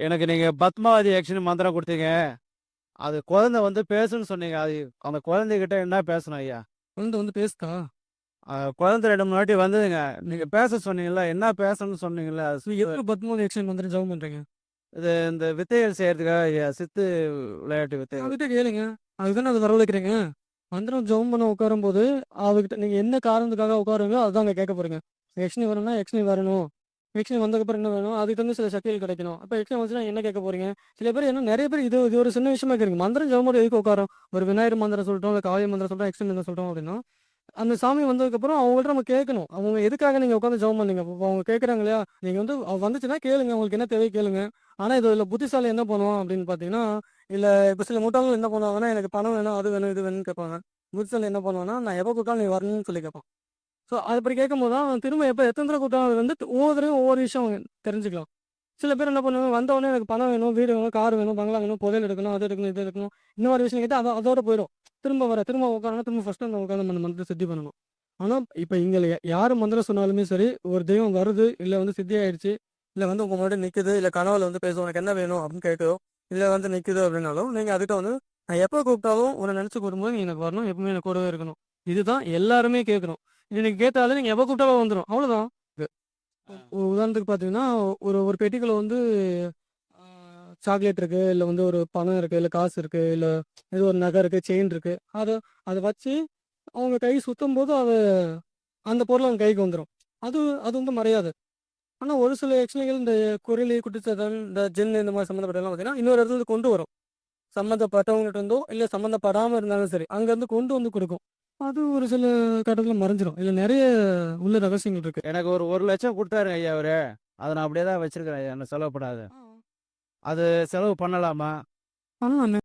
எனக்கு நீங்க பத்மாவதி ஆக்ஷன் மந்திரம் கொடுத்தீங்க. அது குழந்தை வந்து பேசுன்னு சொன்னீங்க. அது அந்த குழந்தைகிட்ட என்ன பேசணும் ஐயா? குழந்தை வந்து பேசுதா? அஹ் குழந்தை ரெண்டு மூணு வாட்டி வந்ததுங்க. நீங்க பேச சொன்னீங்கல்ல என்ன பேசணும்னு சொன்னீங்கல்ல அது எதுக்கு பத்மாவதி எக்ஸ்சேஞ்ச் வந்து ஜெபம் பண்றீங்க? இது இந்த வித்தைகள் செய்யறதுக்காக ஐயா சித்து விளையாட்டு வித்தைகள் அவகிட்ட கேளுங்க. அதுதானே அது வரவழைக்கிறீங்க மந்திரம் ஜெபம் பண்ண உட்காரும் போது அவகிட்ட நீங்க என்ன காரணத்துக்காக உட்காருங்களோ அதுதான் அங்க கேட்க போறீங்க. யக்ஷினி வரணும்னா யக்ஷினி வரணும் எக்ஸ்ட்ரீம் வந்ததுக்கப்புறம் என்ன வேணும்? அதுக்கு வந்து சில சக்திகள் கிடைக்கணும். அப்போ எக்ஸ்ட்ரீம் வந்துச்சுன்னா என்ன கேட்க போறீங்க? சில பேர் என்ன நிறைய பேர் இது இது ஒரு சின்ன விஷயமா கேட்குறீங்க. மந்திரம் ஜெபமோடு எதுக்கு உட்காரோம்? ஒரு விநாயகர் மந்திரம் சொல்லிட்டோம் இல்லை காவிய மந்திரம் சொல்லிட்டோம் எக்ஸ்ட்ரீம் மந்திரம் சொல்லிட்டோம் அப்படின்னா அந்த சாமி வந்ததுக்கப்புறம் அவங்கள்ட்ட நம்ம கேட்கணும். அவங்க எதுக்காக நீங்கள் உட்காந்து ஜெபம் பண்ணீங்க? அப்போ அவங்க கேட்குறாங்க இல்லையா? நீங்கள் வந்து வந்துச்சுன்னா கேளுங்க. உங்களுக்கு என்ன தேவை கேளுங்க. ஆனால் இது இல்லை புத்திசாலி என்ன பண்ணுவோம் அப்படின்னு பார்த்தீங்கன்னா இல்லை இப்போ சில முட்டாள்கள் என்ன பண்ணுவாங்கன்னா எனக்கு பணம் வேணும் அது வேணும் இது வேணும்னு கேட்பாங்க. புத்திசாலி என்ன பண்ணுவான்னா நான் எப்போ கூப்பிட்டாலும் நீ வரணும்னு சொல்லி கேட்பான். ஸோ அப்படி கேட்கும்போது தான் திரும்ப எப்போ எத்தனை தடவை கூப்பிட்டாலும் அது வந்து ஒவ்வொருத்தரையும் ஒவ்வொரு விஷயம் தெரிஞ்சுக்கலாம். சில பேர் என்ன பண்ணுவாங்க வந்தவொடனே எனக்கு பணம் வேணும் வீடு வேணும் கார் வேணும் பங்களா வேணும் புதையல் எடுக்கணும் அது எடுக்கணும் இது எடுக்கணும். இந்த மாதிரி விஷயம் கேட்டால் அதை அதோட போயிடும். திரும்ப வர திரும்ப உட்காரணும் திரும்ப ஃபர்ஸ்ட் அந்த உட்காந்து நம்ம மந்திரம் சித்தி பண்ணணும். ஆனால் இப்போ இங்கே யார் மந்திரம் சொன்னாலுமே சரி ஒரு தெய்வம் வருது இல்லை வந்து சித்தி ஆயிடுச்சு இல்லை வந்து உங்க முன்னாடி நிற்குது இல்லை கனவுல வந்து பேசுவோம் உனக்கு என்ன வேணும்? அப்படின்னு கேட்குதோ இல்லை வந்து நிற்குது அப்படின்னாலும் நீங்கள் அதுக்கிட்ட வந்து நான் எப்போ கூப்பிட்டாலும் உன்னை நினச்சி கூடும்போது நீ எனக்கு வரணும் எப்பவுமே எனக்கு கூடவே இருக்கணும். இதுதான் எல்லாருமே கேட்கணும். இது நீங்கள் கேட்டாலும் நீங்கள் எப்போ கூப்பிட்டாலும் வந்துடும் அவ்வளோதான் உதாரணத்துக்கு பார்த்தீங்கன்னா ஒரு ஒரு பெட்டிக்குள்ள வந்து சாக்லேட் இருக்கு இல்லை வந்து ஒரு பணம் இருக்கு இல்லை காசு இருக்கு இல்லை ஏதோ ஒரு நகை இருக்கு செயின் இருக்கு. அதை அதை வச்சு அவங்க கை சுத்தும் போது அது அந்த பொருள் அவங்க கைக்கு வந்துடும் அது அது வந்து மறையாது. ஆனால் ஒரு சில யக்ஷணிகள் இந்த குரலி குட்டிச்சதல் இந்த ஜின் இந்த மாதிரி சம்மந்தப்பட்டதெல்லாம் பார்த்தீங்கன்னா இன்னொரு இடத்துல கொண்டு வரும். சம்மந்தப்பட்டவங்ககிட்ட இருந்தோ இல்லை சம்மந்தப்படாமல் இருந்தாலும் சரி அங்கேருந்து கொண்டு வந்து கொடுக்கும். அது ஒரு சில கட்டத்தில் மறைஞ்சிரும். இல்லை நிறைய உள்ள ரகசியங்கள் இருக்கு. எனக்கு ஒரு ஒரு லட்சம் கொடுத்தாருங்க ஐயா அவரு. அதை நான் அப்படியே தான் வச்சிருக்கிறேன் ஐயா. என்ன செலவுப்படாது அது செலவு பண்ணலாமா? ஆனால்